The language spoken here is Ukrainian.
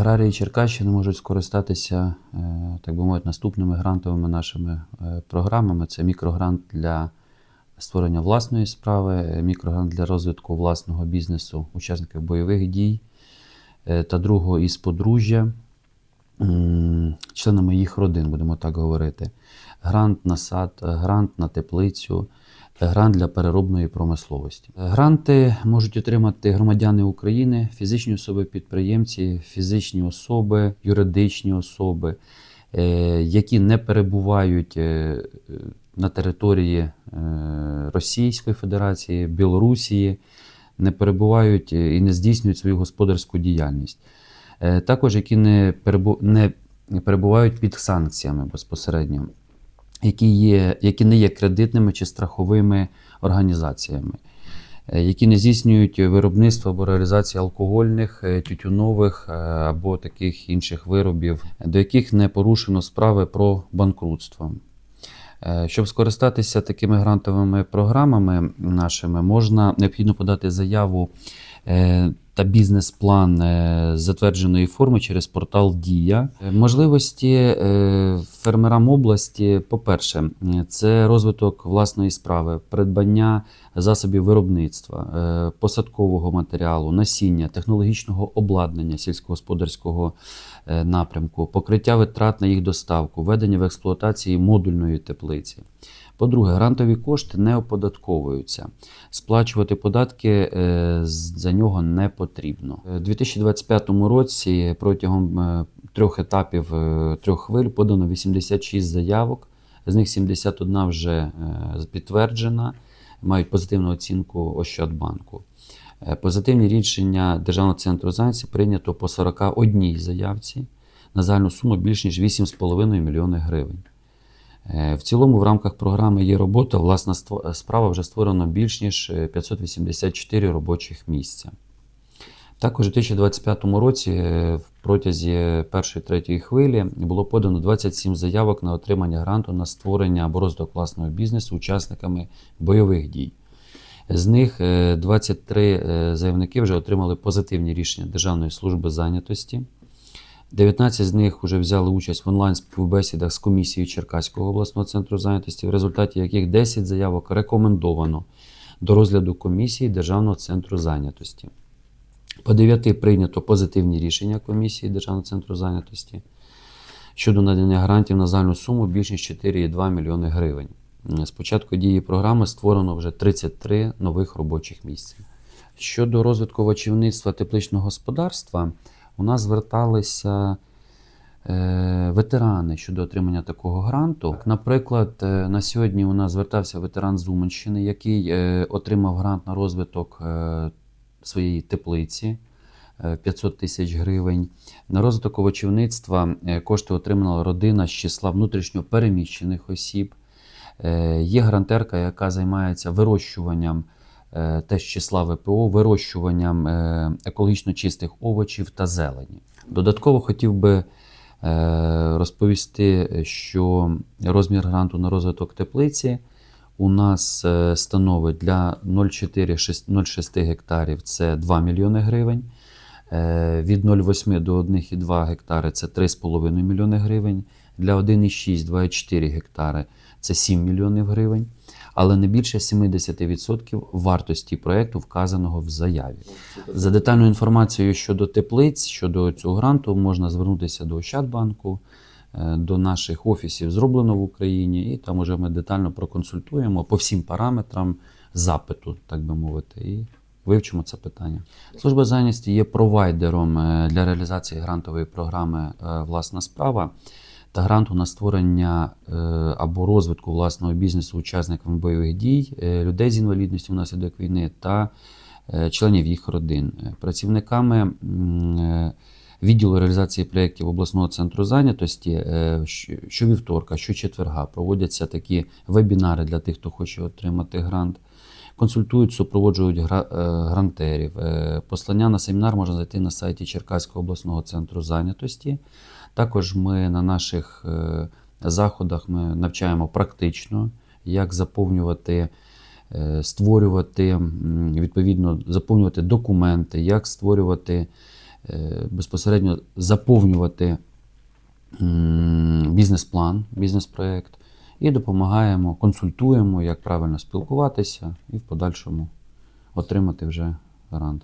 Аграрії Черкащини можуть скористатися, е, так би мовити, наступними грантовими нашими е, програмами. Це мікрогрант для створення власної справи, е, мікрогрант для розвитку власного бізнесу учасників бойових дій та другого із подружжя, членами їх родин, будемо так говорити. Грант на сад, грант на теплицю, грант для переробної промисловості. Гранти можуть отримати громадяни України, фізичні особи-підприємці, фізичні особи, юридичні особи, е, які не перебувають е, на території е, Російської Федерації, Білорусії, не перебувають і не здійснюють свою господарську діяльність. Також які не перебувають під санкціями безпосередньо, які, є, які не є кредитними чи страховими організаціями, е, які не здійснюють виробництво або реалізацію алкогольних, е, тютюнових е, або таких інших виробів, до яких не порушено справи про банкрутство. Щоб скористатися такими грантовими програмами нашими, можна необхідно подати заяву та бізнес-план е, затвердженої форми через портал Дія. Е, Можливості е, фермерам області, по-перше, це розвиток власної справи, придбання засобів виробництва, е, посадкового матеріалу, насіння, технологічного обладнання сільськогосподарського е, напрямку, покриття витрат на їх доставку, введення в експлуатації модульної теплиці. По-друге, грантові кошти не оподатковуються. Сплачувати податки е, за нього не потрібно. У 2025 році протягом трьох етапів трьох хвиль подано 86 заявок, з них 71 вже підтверджена, мають позитивну оцінку Ощадбанку. Е, Позитивні рішення Державного центру зайнятості прийнято по 41 заявці на загальну суму більш ніж 8,5 мільйони гривень. Е, В цілому, в рамках програми є робота, власна справа вже створено більш ніж е, 584 робочих місця. Також у 2025 році, е, в протязі першої третьої хвилі, було подано 27 заявок на отримання гранту на створення або розвиток власного бізнесу учасниками бойових дій. З них е, 23 е, заявники вже отримали позитивні рішення Державної служби зайнятості. 19 з них вже взяли участь в онлайн співбесідах з комісією Черкаського обласного центру зайнятості, в результаті яких 10 заявок рекомендовано до розгляду комісії Державного центру зайнятості. По 9 прийнято позитивні рішення комісії Державного центру зайнятості щодо надання грантів на загальну суму більш ніж 4,2 мільйони гривень. З початку дії програми створено вже 33 нових робочих місця. Щодо розвитку овочівництва тепличного господарства, у нас зверталися е, ветерани щодо отримання такого гранту. Наприклад, е, на сьогодні у нас звертався ветеран з Уманщини, який е, отримав грант на розвиток своєї теплиці. е, 500 тисяч гривень. На розвиток овочівництва е, кошти отримала родина з числа внутрішньо переміщених осіб. Е, Є грантерка, яка займається вирощуванням е, теж числа ВПО, вирощуванням е, екологічно чистих овочів та зелені. Додатково хотів би е, розповісти, що розмір гранту на розвиток теплиці у нас е, становить для 0,4-0,6 гектарів це 2 мільйони гривень. Е, Від 0,8 до 1,2 гектари це 3,5 мільйони гривень. Для 1,6-2,4 гектари це 7 мільйонів гривень, але не більше 70% вартості проєкту, вказаного в заяві. За детальною інформацією щодо теплиць, щодо цього гранту, можна звернутися до Ощадбанку, до наших офісів зроблено в Україні, і там уже ми детально проконсультуємо по всім параметрам запиту, так би мовити, і вивчимо це питання. Служба зайнятості є провайдером е, для реалізації грантової програми е, Власна справа та гранту на створення е, або розвитку власного бізнесу учасникам бойових дій, е, людей з інвалідністю внаслідок війни та е, членів їх родин. Е, Працівниками е, відділу реалізації проєктів обласного центру зайнятості е, щовівторка, щочетверга проводяться такі вебінари для тих, хто хоче отримати грант. Консультують, супроводжують е, грантерів. Е, Послання на семінар можна знайти на сайті Черкаського обласного центру зайнятості. Також ми на наших заходах ми навчаємо практично, як заповнювати створювати, відповідно, заповнювати документи, як створювати безпосередньо заповнювати бізнес-план, бізнес-проект і допомагаємо, консультуємо, як правильно спілкуватися і в подальшому отримати вже грант.